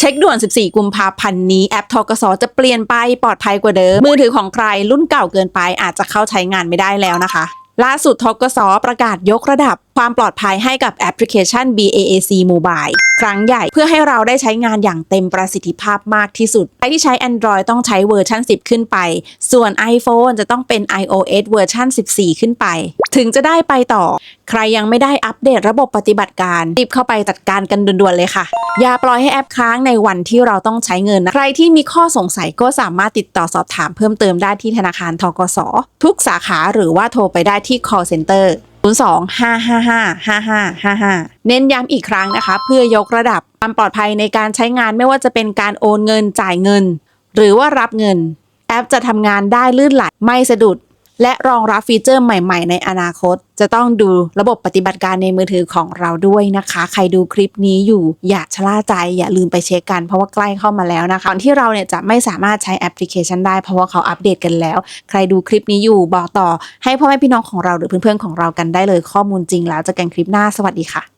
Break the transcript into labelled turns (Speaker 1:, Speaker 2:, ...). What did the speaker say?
Speaker 1: เช็คด่วน 14 กุมภาพันธ์นี้แอปทกสจะเปลี่ยนไปปลอดภัยกว่าเดิม มือถือของใครรุ่นเก่าเกินไปอาจจะเข้าใช้งานไม่ได้แล้วนะคะ ล่าสุดทกสประกาศยกระดับ ความปลอดภัยให้กับแอปพลิเคชัน BAAC Mobile ครั้งใหญ่เพื่อให้เราได้ใช้งานอย่างเต็มประสิทธิภาพมากที่สุด ใครที่ใช้ Android ต้องใช้เวอร์ชัน10 ขึ้นไป ส่วน iPhone จะต้องเป็น iOS เวอร์ชัน14 ขึ้นไป ถึงจะได้ไปต่อ ใครยังไม่ได้อัปเดตระบบปฏิบัติการรีบเข้าไปจัดการกันด่วนๆเลยค่ะ อย่าปล่อยให้แอปค้างในวันที่เราต้องใช้เงินนะ ใครที่มีข้อสงสัยก็สามารถติดต่อสอบถามเพิ่มเติมได้ที่ธนาคารทกส ทุกสาขาหรือว่าโทรไปได้ที่ call center 02 555 5555 เน้นย้ำอีกครั้งนะคะ เพื่อยกระดับความปลอดภัยในการใช้งานไม่ว่าจะเป็นการโอนเงินจ่ายเงิน หรือว่ารับเงิน แอปจะทำงานได้ลื่นไหลไม่สะดุด และรองรับฟีเจอร์ใหม่ๆ ในอนาคต จะต้องดูระบบปฏิบัติการในมือถือของเราด้วยนะคะ ใครดูคลิปนี้อยู่อย่าชะล่าใจอย่าลืมไปเช็คกันเพราะว่าใกล้เข้ามาแล้วนะคะที่เราเนี่ยจะไม่สามารถใช้แอปพลิเคชันได้เพราะว่าเขาอัปเดตกันแล้ว ใครดูคลิปนี้อยู่บอกต่อ ให้พ่อแม่พี่น้องของเราหรือเพื่อนๆของเรากันได้เลยข้อมูลจริงแล้วเจะกันคลิปหน้าสวัสดีค่ะ